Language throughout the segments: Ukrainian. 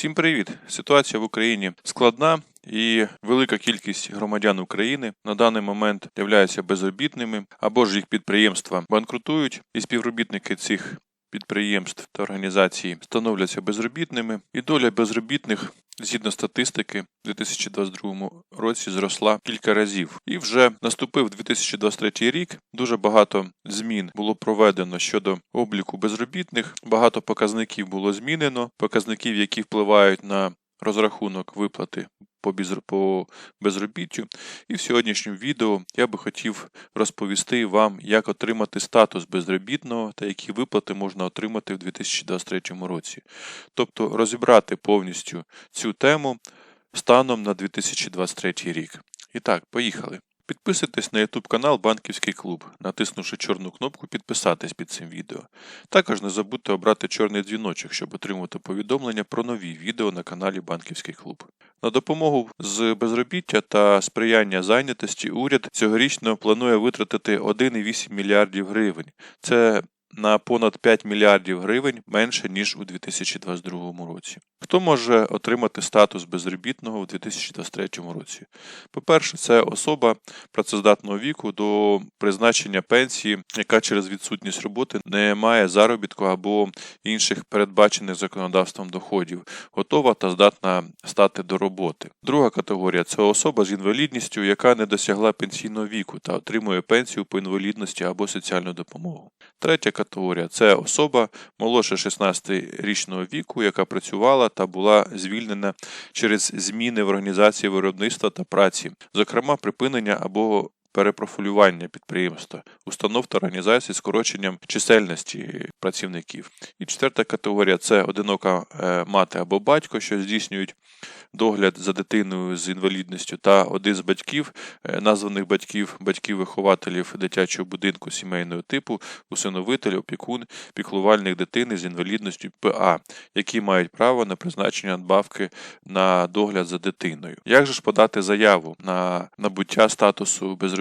Всім привіт! Ситуація в Україні складна і велика кількість громадян України на даний момент являються безробітними або ж їх підприємства банкрутують, і співробітники цих підприємств та організацій становляться безробітними, і доля безробітних. Згідно статистики, у 2022 році зросла кілька разів, і вже наступив 2023 рік. Дуже багато змін було проведено щодо обліку безробітних. Багато показників було змінено, показників, які впливають на розрахунок виплати по безр- по безробіттю. І в сьогоднішньому відео я би хотів розповісти вам, як отримати статус безробітного та які виплати можна отримати в 2023 році. Тобто розібрати повністю цю тему станом на 2023 рік. І так, поїхали. Підписуйтесь на YouTube канал Банківський клуб, натиснувши чорну кнопку Підписатись під цим відео. Також не забудьте обрати чорний дзвіночок, щоб отримувати повідомлення про нові відео на каналі Банківський клуб. На допомогу з безробіття та сприяння зайнятості уряд цьогорічно планує витратити 1,8 мільярдів гривень. Це на понад 5 мільярдів гривень менше ніж у 2022 році. Хто може отримати статус безробітного у 2023 році? По-перше, це особа працездатного віку до призначення пенсії, яка через відсутність роботи не має заробітку або інших передбачених законодавством доходів, готова та здатна стати до роботи. Друга категорія це особа з інвалідністю, яка не досягла пенсійного віку та отримує пенсію по інвалідності або соціальну допомогу. Третя категорія. Це особа молодше 16-річного віку, яка працювала та була звільнена через зміни в організації виробництва та праці, зокрема припинення або перепрофілювання підприємства, установ та організацій з скороченням чисельності працівників. І четверта категорія це одинока е, мати або батько, що здійснюють догляд за дитиною з інвалідністю, та один з батьків, е, названих батьків, батьків-вихователів дитячого будинку сімейного типу, усиновитель, опікун, піклувальник дитини з інвалідністю ПА, які мають право на призначення надбавки на догляд за дитиною. Як же ж подати заяву на набуття статусу безробітного?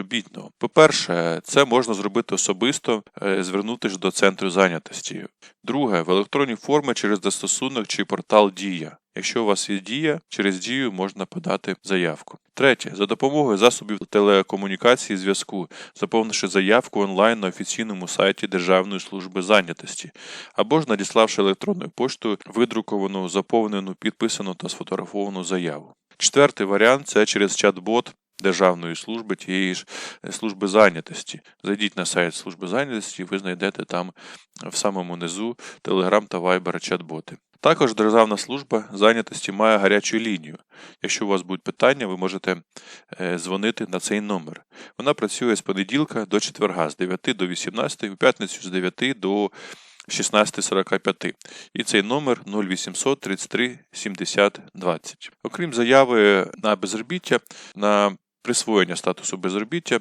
По-перше, це можна зробити особисто, е, звернутися до центру зайнятості. Друге, в електронній формі через застосунок чи портал Дія. Якщо у вас є дія, через дію можна подати заявку. Третє, за допомогою засобів телекомунікації зв'язку, заповнивши заявку онлайн на офіційному сайті Державної служби зайнятості, або ж надіславши електронною поштою видруковану, заповнену, підписану та сфотографовану заяву. Четвертий варіант це через чат-бот Державної служби тієї ж е, служби зайнятості. Зайдіть на сайт служби зайнятості, ви знайдете там в самому низу Telegram та Viber чат-боти. Також Державна служба зайнятості має гарячу лінію. Якщо у вас будуть питання, ви можете е, дзвонити на цей номер. Вона працює з понеділка до четверга, з 9 до 18, у п'ятницю з 9 до 16.45. І цей номер 0800 33 70 20. Окрім заяви на безробіття, на присвоєння статусу безробіття.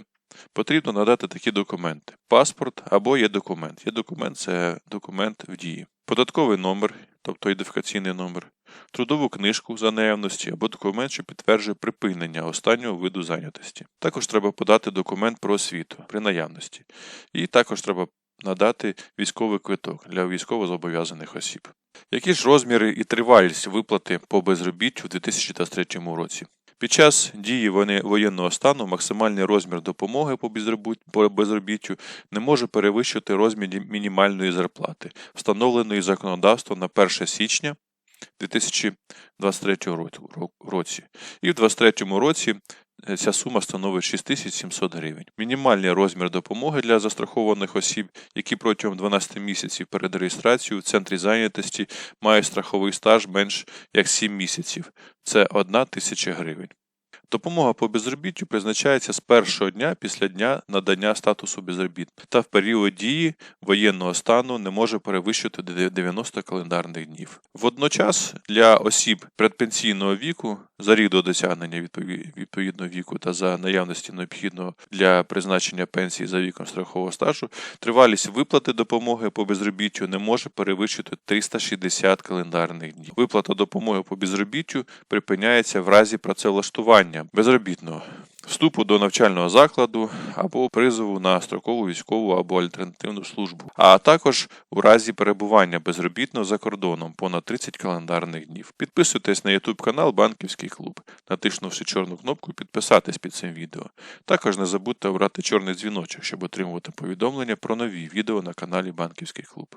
Потрібно надати такі документи: паспорт або є документ. Є документ це документ в дії, податковий номер, тобто ідентифікаційний номер, трудову книжку за наявності або документ, що підтверджує припинення останнього виду зайнятості. Також треба подати документ про освіту при наявності. І також треба надати військовий квиток для військовозобов'язаних осіб. Які ж розміри і тривалість виплати по безробіттю у 2023 році? Під час дії воєнного стану максимальний розмір допомоги по безробіт- по безробіттю не може перевищити розмір мінімальної зарплати, встановленої законодавством на 1 січня 2023 ро- ро- році. І в 2023 році ця сума становить 6700 гривень. Мінімальний розмір допомоги для застрахованих осіб, які протягом 12 місяців перед реєстрацією в центрі зайнятості мають страховий стаж менш як 7 місяців. Це 1 тисяча гривень. Допомога по безробіттю призначається з першого дня після дня надання статусу безробітного та в період дії воєнного стану не може перевищити де- 90 календарних днів. Водночас для осіб предпенсійного віку за рік до досягнення відповідного віку та за наявності необхідного для призначення пенсії за віком страхового стажу тривалість виплати допомоги по безробіттю не може перевищити 360 календарних днів. Виплата допомоги по безробіттю припиняється в разі працевлаштування безробітного. вступу до навчального закладу або призову на строкову військову або альтернативну службу, а також у разі перебування безробітно за кордоном понад 30 календарних днів. Підписуйтесь на YouTube канал Банківський клуб, натиснувши чорну кнопку підписатись під цим відео. Також не забудьте обрати чорний дзвіночок, щоб отримувати повідомлення про нові відео на каналі Банківський клуб.